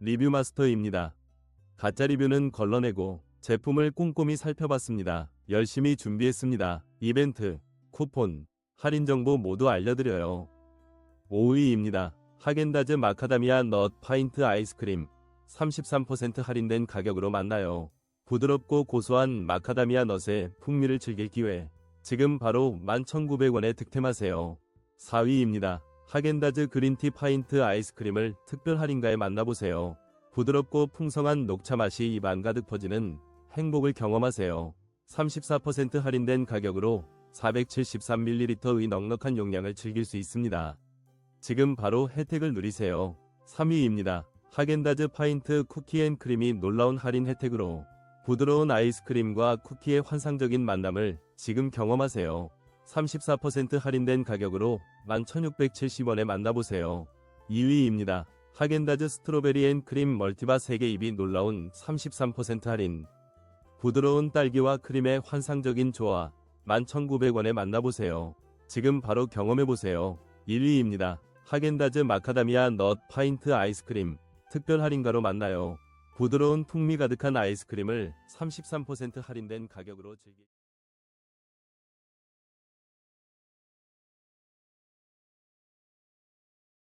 리뷰 마스터입니다. 가짜 리뷰는 걸러내고 제품을 꼼꼼히 살펴봤습니다. 열심히 준비했습니다. 이벤트, 쿠폰, 할인 정보 모두 알려드려요. 5위입니다. 하겐다즈 마카다미아 넛 파인트 아이스크림 33% 할인된 가격으로 만나요. 부드럽고 고소한 마카다미아 넛의 풍미를 즐길 기회. 지금 바로 11,900원에 득템하세요. 4위입니다. 하겐다즈 그린티 파인트 아이스크림을 특별 할인가에 만나보세요. 부드럽고 풍성한 녹차 맛이 입안 가득 퍼지는 행복을 경험하세요. 34% 할인된 가격으로 473ml의 넉넉한 용량을 즐길 수 있습니다. 지금 바로 혜택을 누리세요. 3위입니다. 하겐다즈 파인트 쿠키앤크림이 놀라운 할인 혜택으로 부드러운 아이스크림과 쿠키의 환상적인 만남을 지금 경험하세요. 34% 할인된 가격으로 11,670원에 만나보세요. 2위입니다. 하겐다즈 스트로베리 앤 크림 멀티바 3개 입이 놀라운 33% 할인. 부드러운 딸기와 크림의 환상적인 조화 11,900원에 만나보세요. 지금 바로 경험해보세요. 1위입니다. 하겐다즈 마카다미아 넛 파인트 아이스크림 특별 할인가로 만나요. 부드러운 풍미 가득한 아이스크림을 33% 할인된 가격으로 즐기